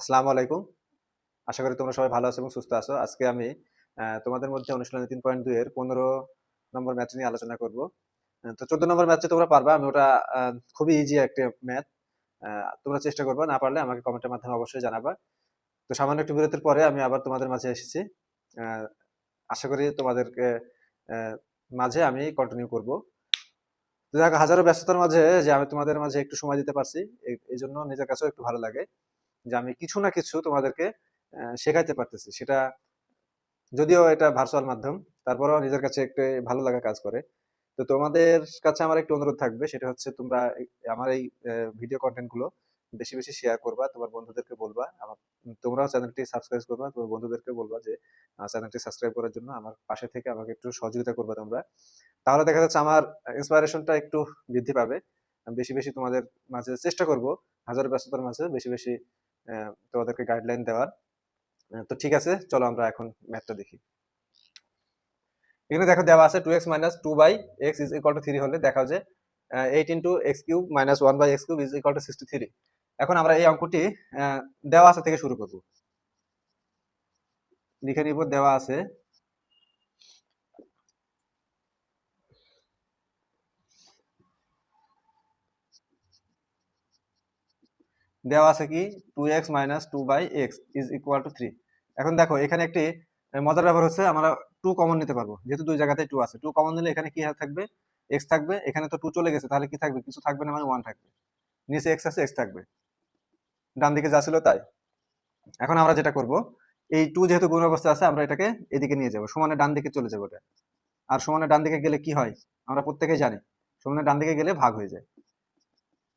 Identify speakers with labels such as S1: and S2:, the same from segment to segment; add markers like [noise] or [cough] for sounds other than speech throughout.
S1: আসসালামু আলাইকুম। আশা করি তোমরা সবাই ভালো আছো এবং সুস্থ আছো। আজকে আমি তোমাদের মধ্যে অনুশীলনী তিন পয়েন্ট দুই এর পনেরো নম্বর ম্যাচ নিয়ে আলোচনা করব। তো চোদ্দ নম্বর ম্যাচে তোমরা পারবা। আমি ওটা খুবই ইজি একটা ম্যাথ তোমরা চেষ্টা করবা। না পারলে আমাকে কমেন্টের মাধ্যমে অবশ্যই জানাবা। তো সামান্য একটু বিরতির পরে আমি আবার তোমাদের মাঝে এসেছি। আশা করি তোমাদেরকে মাঝে আমি কন্টিনিউ করব। দেখো, হাজারো ব্যস্ততার মাঝে যে আমি তোমাদের মাঝে একটু সময় দিতে পারছি। এই জন্য নিজের কাছেও একটু ভালো লাগে। যে আমি কিছু না কিছু তোমাদেরকে শেখাইতে পারতেছি। সেটা যদিও এটা ভার্চুয়াল মাধ্যম, তারপরেও নিজের কাছে একটু ভালো লাগা কাজ করে। তো তোমাদের কাছে আমার একটু অনুরোধ থাকবে, সেটা হচ্ছে তোমরা আমার এই ভিডিও কন্টেন্টগুলো বেশি বেশি শেয়ার করবা, তোমার বন্ধুদেরকে বলবা, আমার, তোমরাও চ্যানেলটি সাবস্ক্রাইব করবা, তোমার বন্ধুদেরকে বলবা যে চ্যানেলটি সাবস্ক্রাইব করার জন্য আমার পাশে থেকে আমাকে একটু সহযোগিতা করবা তোমরা। তাহলে দেখা যাচ্ছে আমার ইন্সপায়ারেশনটা একটু বৃদ্ধি পাবে। বেশি বেশি তোমাদের মাঝে চেষ্টা করব, হাজার ব্যস্ততার মাঝে বেশি বেশি তোমাদেরকে গাইডলাইন দেওয়ার। তো ঠিক আছে, চলো আমরা এখন ম্যাথটা দেখি। এখানে দেখো দেওয়া আছে two x minus two by x is equal to three হলে দেখা যে eight into x cube minus one by x cube is equal to sixty three এখন আমরা এই অঙ্কটি দেওয়া আছে থেকে শুরু করব। লিখে নিব, দেওয়া আছে দেওয়া আছে কি? Two x minus two by x is equal to three এখন দেখো, এখানে একটি মজার ব্যাপার হচ্ছে আমরা টু কমন নিতে পারব। যেহেতু দুই জায়গাতে টু আছে। টু কমন নিলে এখানে কি থাকবে? এক্স থাকবে। এখানে তো টু চলে গেছে, তাহলে কি থাকবে? কিছু থাকবে না মানে ওয়ান থাকবে। নিচে এক্স আছে এক্স থাকবে। ডান দিকে যা ছিল তাই। এখন আমরা যেটা করব, এই টু যেহেতু গুণ অবস্থা আছে, আমরা এটাকে এদিকে নিয়ে যাব। সমানে ডান দিকে চলে যাব এটা। আর সমানে ডান দিকে গেলে কি হয়? আমরা প্রত্যেকেই জানি। সমানে ডান দিকে গেলে ভাগ হয়ে যায়।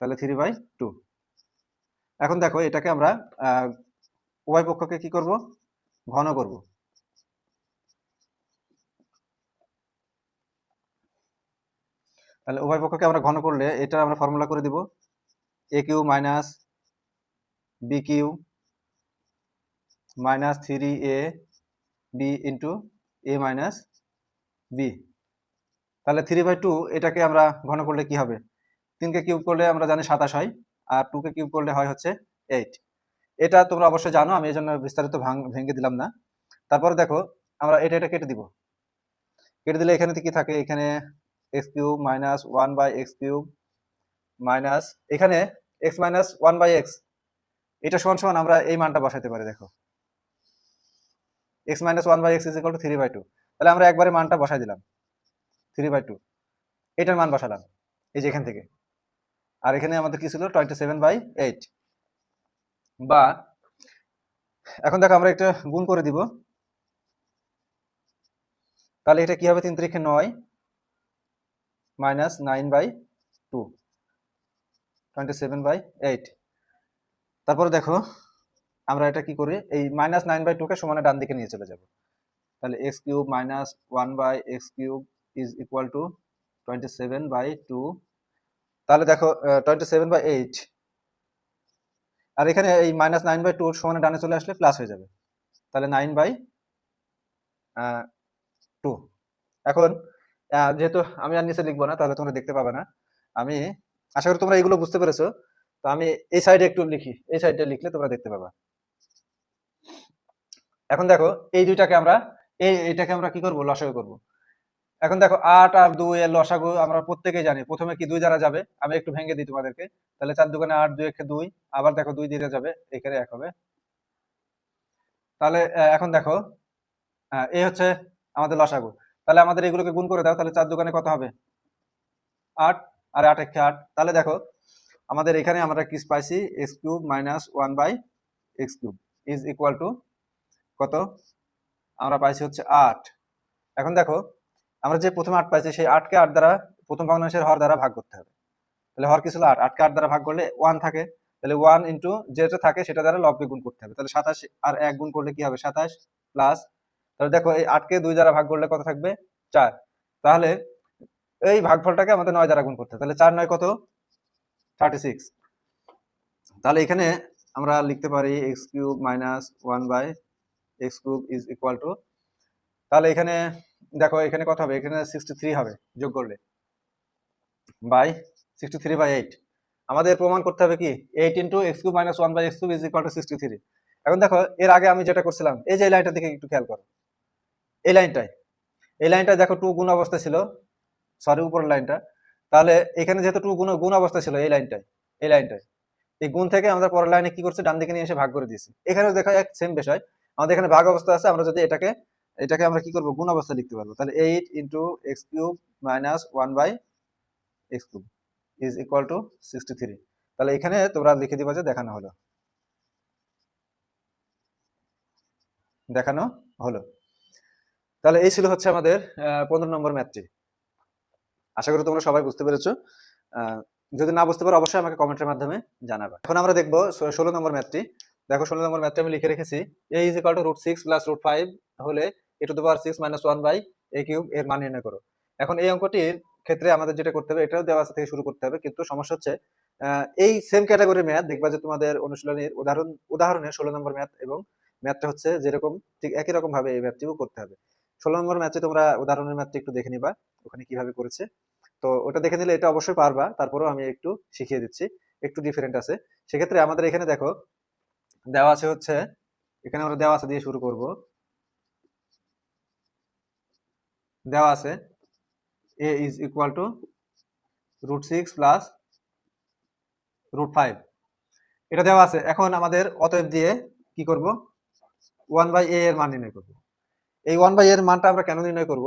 S1: তাহলে থ্রি বাই টু এখন দেখো, এটাকে আমরা উভয় পক্ষকে কি করব? ঘন করব। তাহলে উভয় পক্ষকে আমরা ঘন করলে এটা আমরা ফর্মুলা করে দিব। A cube minus b cube minus three a b into a minus b তাহলে থ্রি বাই টু এটাকে আমরা ঘন করলে কি হবে? তিনকে কিউব করলে আমরা জানি সাতাশ হয়। আর টুকে কিউব করলে হয় হচ্ছে এইট এটা তোমরা অবশ্যই জানো, আমি এই জন্য বিস্তারিত ভাঙ- দিলাম না। তারপরে দেখো, আমরা এটা এটা কেটে দিব। কেটে দিলে এখানে কি থাকে? এখানে x cube minus one by x cube minus এখানে x minus one by x এটা সমান সমান আমরা এই মানটা বসাতে পারি, দেখো। X minus one by x is to three by two তাহলে আমরা একবারে মানটা বসাই দিলাম। থ্রি বাই টু এটার মান বসালাম, এই যে এখান থেকে। আর এখানে আমাদের কি ছিল? টোয়েন্টি সেভেন বাই এইট বা এখন দেখো আমরা একটা গুণ করে দিব। তাহলে এটা কি হবে? তিন তারিখে নয় minus nine by two twenty seven by eight তারপরে দেখো, আমরা এটা কি করি? এই মাইনাস নাইন বাই টুকে সমানে ডান দিকে নিয়ে চলে যাব। তাহলে x cube minus one by x cube is equal to twenty seven by two তাহলে দেখো টোয়েন্টি সেভেন বাই এইট আর এখানে এই মাইনাস নাইন বাই টুর সমানে ডানে চলে আসলে প্লাস হয়ে যাবে। তাহলে নাইন বাই টু এখন যেহেতু আমি আর নিচে লিখব না, তাহলে তোমরা দেখতে পাবে না। আমি আশা করি তোমরা এগুলো বুঝতে পেরেছ। তো আমি এই সাইডে একটু লিখি। এই সাইডে লিখলে তোমরা দেখতে পাবা। এখন দেখো, এই দুইটাকে আমরা, এই এটাকে আমরা কি করব? লসাগু করব। এখন দেখো আট আর দুই এর লসাগু আমরা প্রত্যেকেই জানি। প্রথমে কি দুই দ্বারা যাবে? আমি একটু ভেঙে দিই তোমাদেরকে। তাহলে চার দোকানে আট দুই একে দুই, আবার দেখো দুই দিয়ে যাবে এখানে এক হবে। তাহলে এখন দেখো এই হচ্ছে আমাদের লসাগু। তাহলে আমাদের এগুলোকে গুণ করে দাও, তাহলে চার দোকানে কত হবে? আট আর আট একে আট। তাহলে দেখো, আমাদের এখানে আমরা কি পাইছি? X cube minus one by x cube is equal to কত? আমরা পাইছি হচ্ছে আট। এখন দেখো আমরা যে প্রথমে আট পাইছি, সেই আটকে আট দ্বারা প্রথম ভগ্নাংশের হর দ্বারা ভাগ করতে হবে। তাহলে হর কি ছিল আট? আটকে আট দ্বারা ভাগ করলে ওয়ান থাকে। তাহলে ওয়ান ইন্টু যেটা থাকে, সেটা দ্বারা লবকে গুণ করতে হবে। তাহলে সাতাশ আর এক গুণ করলে কি হবে? সাতাশ প্লাস তাহলে দেখো, এই আটকে দুই দ্বারা ভাগ করলে কত থাকবে? চার। তাহলে এই ভাগফলটাকে আমাদের নয় দ্বারা গুণ করতে হবে। তাহলে চার নয় কত? থার্টি সিক্স তাহলে এখানে আমরা লিখতে পারি x cube minus one by x cube is equal to তাহলে এখানে দেখো, এখানে কত হবে? এখানে সিক্সটি থ্রি হবে, যোগ করলে। By sixty three by eight আমাদের প্রমাণ করতে হবে কি? Eight into x cube minus one by x cube is equal to sixty three এখন দেখো, এর আগে আমি যেটা করছিলাম, এই যে এই লাইনটার দিকে একটু খেয়াল করো। এই লাইনটায় এই লাইনটা দেখো টু গুণ অবস্থা ছিল সরি উপরের লাইনটা তাহলে এখানে যেহেতু টু গুণ গুণ অবস্থা ছিল এই লাইনটায় এই লাইনটায় এই গুণ থেকে আমরা পরের লাইনে কি করছি? ডান দিকে নিয়ে এসে ভাগ করে দিয়েছি। এখানেও দেখা এক সেম বিষয়। আমাদের এখানে ভাগ অবস্থা আছে, আমরা যদি এটাকে এটাকে আমরা কি করব? গুণ অবস্থা লিখতে পারব। তাহলে eight into x cube minus one by x cube is equal to sixty three তাহলে এখানে তোমরা লিখে দিবা যে দেখানো হলো। দেখানো হলো। তাহলে এই ছিল হচ্ছে আমাদের পনেরো নম্বর ম্যাথটি। আশা করি তোমরা সবাই বুঝতে পেরেছ। যদি না বুঝতে পারো, অবশ্যই আমাকে কমেন্টের মাধ্যমে জানাবে। এখন আমরা দেখব ষোলো নম্বর ম্যাথটি। দেখো ষোলো নম্বর ম্যাথটি আমি লিখে রেখেছি। A is equal to root six plus root five হলে a to the power six minus one by a cube এর মান নির্ণয় করো। এখন এই অঙ্কটির ক্ষেত্রে আমাদের যেটা করতে হবে, এটাও দেওয়া আছে থেকে শুরু করতে হবে, কিন্তু সমস্যা হচ্ছে এই সেম ক্যাটাগরির ম্যাথ দেখবা যে তোমাদের অনুশীলনের উদাহরণ, উদাহরণে ষোলো নম্বর ম্যাথ এবং ম্যাথটা হচ্ছে যেরকম, ঠিক একই রকম ভাবে এই ম্যাথটিও করতে হবে। ষোলো নম্বর ম্যাথে তোমরা উদাহরণের ম্যাথটি একটু দেখে নিবা, ওখানে কীভাবে করেছে। তো ওটা দেখে নিলে এটা অবশ্যই পারবা, তারপরেও আমি একটু শিখিয়ে দিচ্ছি, একটু ডিফারেন্ট আছে। সেক্ষেত্রে আমাদের এখানে দেখো, দেওয়া আছে হচ্ছে, এখানে আমরা দেওয়া আছে দিয়ে শুরু করব। দেওয়া আছে। A is equal to root six plus root five এটা দেওয়া আছে। এখন আমাদের অতএব দিয়ে কি করব? ওয়ান বাই এ এর মান নির্ণয় করব। এই ওয়ান বাই এর মানটা আমরা কেন নির্ণয় করব?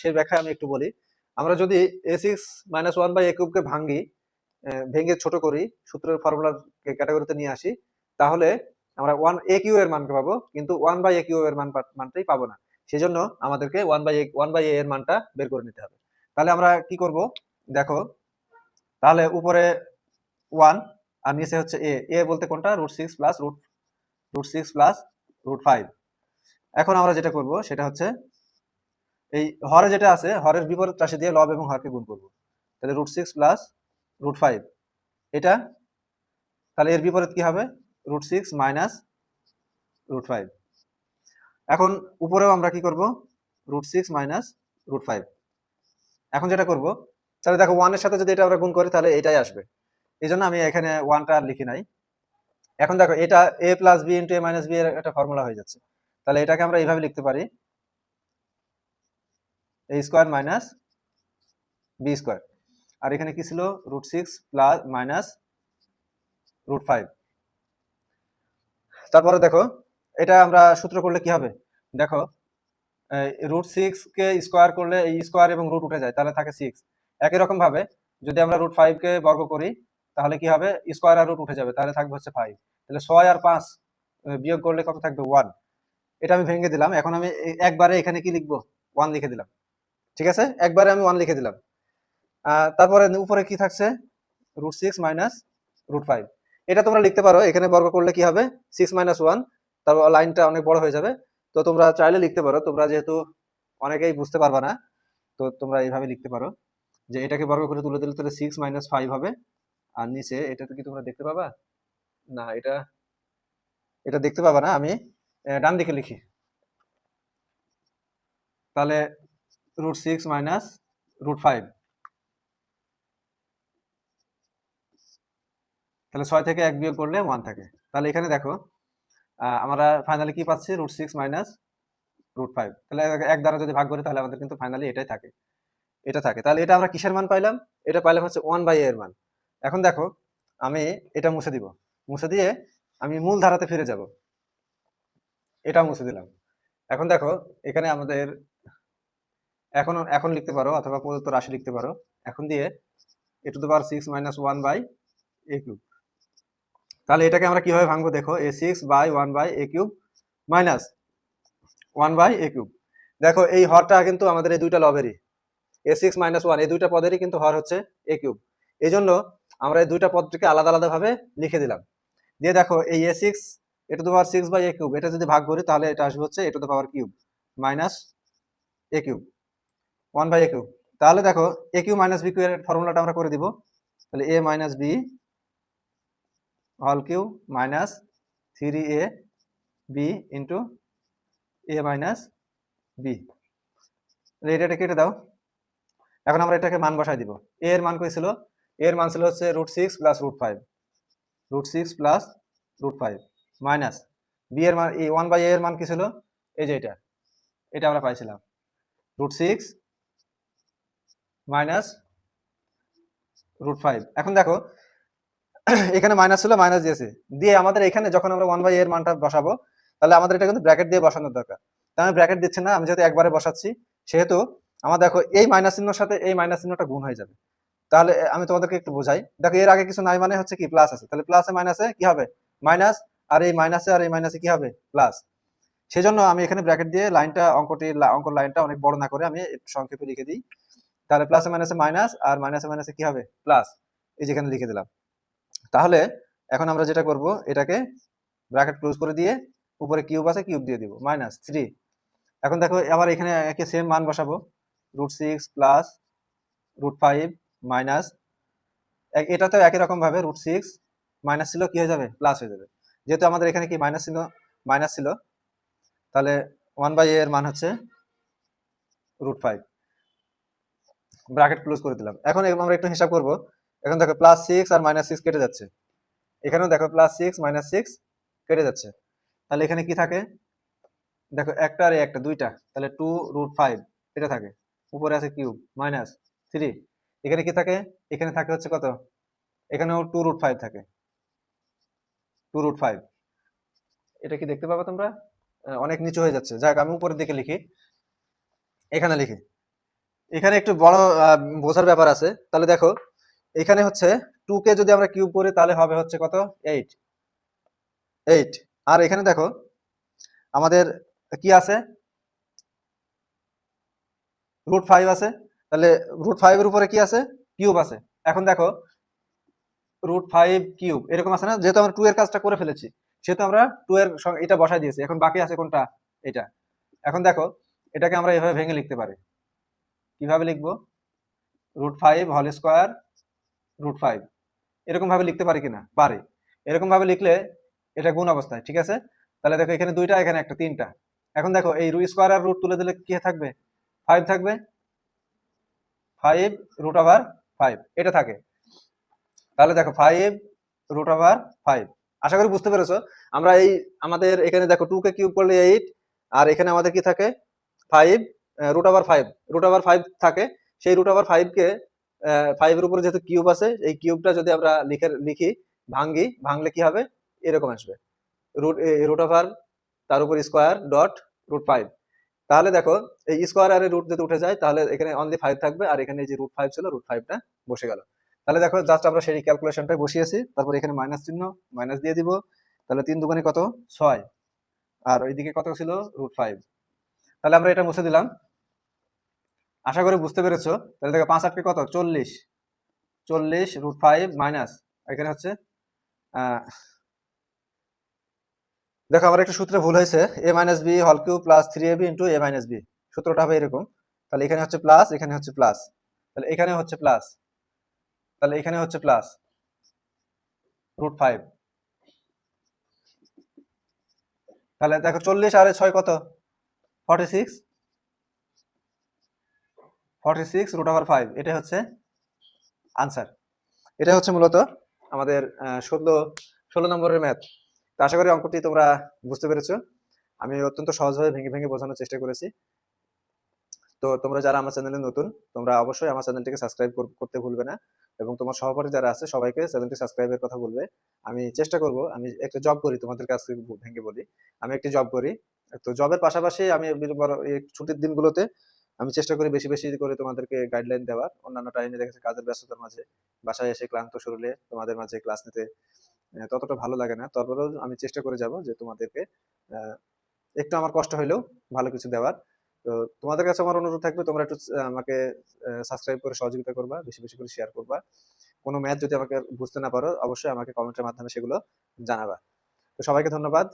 S1: সেই ব্যাখ্যা আমি একটু বলি। আমরা যদি a six minus one by a কিউবকে আহ, ভেঙে ছোট করি সূত্রের ফর্মুলার ক্যাটাগরিতে নিয়ে আসি তাহলে আমরা ওয়ান এ কিউ এর মানকে পাবো কিন্তু ওয়ান বাই এ কিউ এর মান মানটাই পাবো না। সেজন্য আমাদেরকে one by one by a এর মানটা বের করে নিতে হবে। তাহলে আমরা কি করব? দেখো, তাহলে উপরে ওয়ান আর নিচে হচ্ছে এ এ বলতে কোনটা? Root six plus root root six plus root five এখন আমরা যেটা করব, সেটা হচ্ছে এই হরে যেটা আছে, হরের বিপরীত রাশি দিয়ে লব এবং হরকে গুণ করব। তাহলে root six plus root five এটা, তাহলে এর বিপরীত কি হবে? Root six minus root five এখন উপরেও আমরা কি করব? Root six minus root five এখন যেটা করব, তাহলে দেখো ওয়ানের সাথে যদি এটা আমরা গুণ করি, তাহলে এটাই আসবে। এই জন্য আমি এখানে ওয়ানটা আর লিখি নাই। এখন দেখো, এটা a plus b into a minus b এর একটা ফর্মুলা হয়ে যাচ্ছে। তাহলে এটাকে আমরা এইভাবে লিখতে পারি। A square minus b square আর এখানে কি ছিল? Root six plus minus root five তারপরে দেখো এটা আমরা সূত্র করলে কি হবে? দেখো রুট সিক্স কে স্কোয়ার করলে এই স্কোয়ার এবং রুট উঠে যায়, তাহলে থাকে সিক্স একই রকম ভাবে যদি আমরা রুট ফাইভ কে বর্গ করি, তাহলে কি হবে? স্কোয়ার আর রুট উঠে যাবে, তাহলে থাকবে হচ্ছে ফাইভ তাহলে ছয় আর পাঁচ বিয়োগ করলে কত থাকবে? ওয়ান এটা আমি ভেঙে দিলাম, এখন আমি একবারে এখানে কি লিখব? ওয়ান লিখে দিলাম। ঠিক আছে? একবারে আমি ওয়ান লিখে দিলাম। তারপরে উপরে কি থাকছে? Root six minus root five এটা তোমরা লিখতে পারো, এখানে বর্গ করলে কি হবে? সিক্স মাইনাস ওয়ান তারপর লাইনটা অনেক বড় হয়ে যাবে। তো তোমরা চাইলে লিখতে পারো, তোমরা যেহেতু অনেকেই বুঝতে পারবা না, তো তোমরা এইভাবে লিখতে পারো যে এটাকে বর্গ করে তুলে দিলে তাহলে সিক্স মাইনাস ফাইভ হবে। আর নিচে এটাতে কি তোমরা দেখতে পাবা? না, এটা এটা দেখতে পাবা না, আমি ডান দিকে লিখি। তাহলে root six minus root five তাহলে ছয় থেকে এক বিয়োগ করলে ওয়ান থাকে। তাহলে এখানে দেখো আমরা ফাইনালি কি পাচ্ছি? Root six minus root five তাহলে এক- দ্বারা যদি ভাগ করি, তাহলে আমাদের কিন্তু ফাইনালি এটাই থাকে। এটা থাকে। তাহলে এটা আমরা কিসের মান পাইলাম? এটা পাইলাম হচ্ছে ওয়ান বাই এর মান। এখন দেখো, আমি এটা মুছে দিব। মুছে দিয়ে আমি মূল ধারাতে ফিরে যাব। এটা মুছে দিলাম। এখন দেখো, এখানে আমাদের এখন এখন লিখতে পারো, অথবা প্রদত্ত রাশি লিখতে পারো। এখন দিয়ে a to the power six minus one by a cube তাহলে এটাকে আমরা কীভাবে ভাঙবো? দেখো, a six by one by a cube minus one by a cube দেখো, এই হরটা কিন্তু আমাদের এই দুইটা লবেরই। এ সিক্স মাইনাস ওয়ান এই দুইটা পদেরই কিন্তু হর হচ্ছে এ কিউব এই জন্য আমরা এই দুইটা পদটিকে আলাদা আলাদা ভাবে লিখে দিলাম। দিয়ে দেখো, এই a six a to the power six by a cube এটা যদি ভাগ করি তাহলে এটা আসবে হচ্ছে a to the power cube minus a cube one by a cube তাহলে দেখো a cube minus b cube এর ফর্মুলাটা আমরা করে দিব। তাহলে এ মাইনাস বি হল cube minus three a b into a minus b এটা কেটে দাও। এখন আমরা এটাকে মান বসাই দিব। এ এর মান কই ছিল? এর মান ছিল হচ্ছে root six plus root five root six plus root five minus b এর মান, এই ওয়ান বাই এর মান কি ছিল? এই যে এটা। এটা আমরা পাইছিলাম। Root six minus root five এখন দেখো [clears throat] এখানে মাইনাস ছিল মাইনাস দিয়েছে। দিয়ে আমাদের এখানে যখন আমরা ওয়ান বাই এর মানটা বসাবো, তাহলে আমাদের এটা কিন্তু ব্র্যাকেট দিয়ে বসানোর দরকার। তাই আমি ব্র্যাকেট দিচ্ছি না, আমি যেহেতু একবারে বসাচ্ছি, সেহেতু আমার দেখো এই মাইনাস চিহ্নর সাথে এই মাইনাস চিহ্নটা গুণ হয়ে যাবে। তাহলে আমি তোমাদেরকে একটু বোঝাই। দেখো এর আগে কিছু নাই মানে হচ্ছে কি প্লাস আছে। তাহলে প্লাসে মাইনাসে কি হবে? মাইনাস আর এই মাইনাসে আর এই মাইনাসে কি হবে? প্লাস সেজন্য আমি এখানে ব্র্যাকেট দিয়ে লাইনটা, অঙ্কটি অঙ্ক লাইনটা অনেক বড় না করে আমি একটু সংক্ষেপে লিখে দিই। তাহলে প্লাসে মাইনাসে মাইনাস আর মাইনাসে মাইনাসে কি হবে? প্লাস এই যেখানে লিখে দিলাম। তাহলে এখন আমরা যেটা করব, এটাকে ব্র্যাকেট ক্লোজ করে দিয়ে উপরে কিউব আছে কিউব দিয়ে দিব মাইনাস থ্রি এখন দেখো, আবার এখানে একে সেম মান বসাবো root six plus root five minus এটাতেও একই রকম ভাবে রুট সিক্স মাইনাস ছিল কি হয়ে যাবে? প্লাস হয়ে যাবে। যেহেতু আমাদের এখানে কি মাইনাস ছিল মাইনাস ছিল, তাহলে ওয়ান বাই এর মান হচ্ছে রুট ফাইভ ব্র্যাকেট ক্লোজ করে দিলাম। এখন আমরা একটু হিসাব করব এখন দেখো প্লাস সিক্স আর মাইনাস সিক্স কেটে যাচ্ছে। এখানেও দেখো প্লাস সিক্স মাইনাস সিক্স কেটে যাচ্ছে। তাহলে এখানে কি থাকে? দেখো একটা আর একটা, দুইটা। তাহলে টু রুট ফাইভ এটা থাকে। উপরে আছে কিউব মাইনাস থ্রি এখানে কি থাকে? এখানে থাকে হচ্ছে কত? এখানেও টু রুট ফাইভ থাকে। টু রুট ফাইভ এটা কি দেখতে পাবো তোমরা? অনেক নিচু হয়ে যাচ্ছে। যাক, আমি উপরের দিকে লিখি। এখানে লিখি। এখানে একটু বড় বোঝার ব্যাপার আছে। তাহলে দেখো এখানে হচ্ছে টু কে যদি আমরা কিউব করি, তাহলে হবে হচ্ছে কত? এইট এইট আর এখানে দেখো, আমাদের কি আছে? রুট ফাইভ আছে। তাহলে রুট ফাইভের উপরে কি আছে? কিউব আছে। এখন দেখো রুট ফাইভ কিউব এরকম আছে না? যেহেতু আমরা টু এর কাজটা করে ফেলেছি, সেহেতু আমরা টু এর এটা বসাই দিয়েছি। এখন বাকি আছে কোনটা? এটা। এখন দেখো, এটাকে আমরা এভাবে ভেঙে লিখতে পারি। কীভাবে লিখব? Root five whole square root five এরকম ভাবে লিখতে পারি কিনা? পারি। এরকম ভাবে লিখলে এটা গুণ অবস্থায়, ঠিক আছে? তাহলে দেখো এখানে দুইটা, এখানে একটা, তিনটা। এখন দেখো, এই স্কোয়ার আর রুট তুলে দিলে কি থাকবে? ফাইভ থাকবে। ফাইভ রুট ওভার ফাইভ এটা থাকে। তাহলে দেখো ফাইভ রুট ওভার ফাইভ আশা করি বুঝতে পেরেছ। আমরা এই আমাদের এখানে দেখো টু কে কিউব করলে এইট আর এখানে আমাদের কি থাকে? Five root over five root over five থাকে। সেই রুট ওভার ফাইভকে ফাইভের উপরে যেহেতু কিউব আছে, এই কিউবটা যদি আমরা লিখে, লিখি, ভাঙ্গি, ভাঙলে কি হবে? এরকম আসবে। রুট রুট ওভার তার উপর স্কোয়ার ডট রুট ফাইভ তাহলে দেখো, এই স্কোয়ার আর রুট যদি উঠে যায়, তাহলে এখানে অনলি ফাইভ থাকবে, আর এখানে যে রুট ফাইভ ছিল রুট ফাইভটা বসে গেল। তাহলে দেখো জাস্ট আমরা সেই ক্যালকুলেশনটাই বসিয়েছি, তারপর এখানে মাইনাস চিহ্ন মাইনাস দিয়ে দিব। তাহলে তিন দুগুণে কত? ছয়। আর ওইদিকে কত ছিল? রুট ফাইভ তাহলে আমরা এটা মুছে দিলাম। আশা করি বুঝতে পেরেছ? তাহলে দেখো পাঁচ আটকে কত? চল্লিশ। চল্লিশ রুট ফাইভ মাইনাস এখানে হচ্ছে দেখো আমার একটা সূত্রে ভুল হয়েছে। এ মাইনাস বি হল cube plus three a b into a minus b সূত্রটা হবে এরকম। তাহলে এখানে হচ্ছে প্লাস এখানে হচ্ছে প্লাস তাহলে এখানে হচ্ছে প্লাস তাহলে এখানে হচ্ছে প্লাস রুট ফাইভ তাহলে দেখো চল্লিশ আর ছয় কত? Forty six forty six root over five এটা হচ্ছে আনসার এটা হচ্ছে মূলত আমাদের ষোলো ষোলো নম্বরের ম্যাথ তো আশা করি অঙ্কটি তোমরা বুঝতে পেরেছ। আমি অত্যন্ত সহজভাবে ভেঙে ভেঙে বোঝানোর চেষ্টা করেছি। তো তোমরা যারা আমার চ্যানেলে নতুন, তোমরা অবশ্যই আমার চ্যানেলটিকে সাবস্ক্রাইব করতে ভুলবে না এবং তোমার সহপাঠী যারা আছে, সবাইকে চ্যানেলটি সাবস্ক্রাইবের কথা বলবে। আমি চেষ্টা করব, আমি একটা জব করি, তোমাদের কাছ থেকে ভেঙে বলি। আমি একটি জব করি। তো জবের পাশাপাশি আমি ছুটির দিনগুলোতে আমি চেষ্টা করি বেশি বেশি করে তোমাদেরকে গাইডলাইন দেওয়ার। অন্যান্য টাইমে দেখেছি কাজের ব্যস্ততার মাঝে। বাসায় এসে ক্লান্ত শরীরে তোমাদের মাঝে ক্লাস নিতে ততটা ভালো লাগে না। তারপরেও আমি চেষ্টা করে যাব যে তোমাদেরকে একটু আমার কষ্ট হইলেও ভালো কিছু দেওয়ার। তো তোমাদের কাছে আমার অনুরোধ থাকবে, তোমরা একটু আমাকে সাবস্ক্রাইব করে সহযোগিতা করবা, বেশি বেশি করে শেয়ার করবা। কোনো ম্যাথ যদি আমাকে বুঝতে না পারো, অবশ্যই আমাকে কমেন্টের মাধ্যমে সেগুলো জানাবা। তো সবাইকে ধন্যবাদ।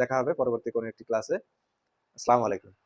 S1: দেখা হবে পরবর্তী কোনো একটি ক্লাসে আসসালামু আলাইকুম।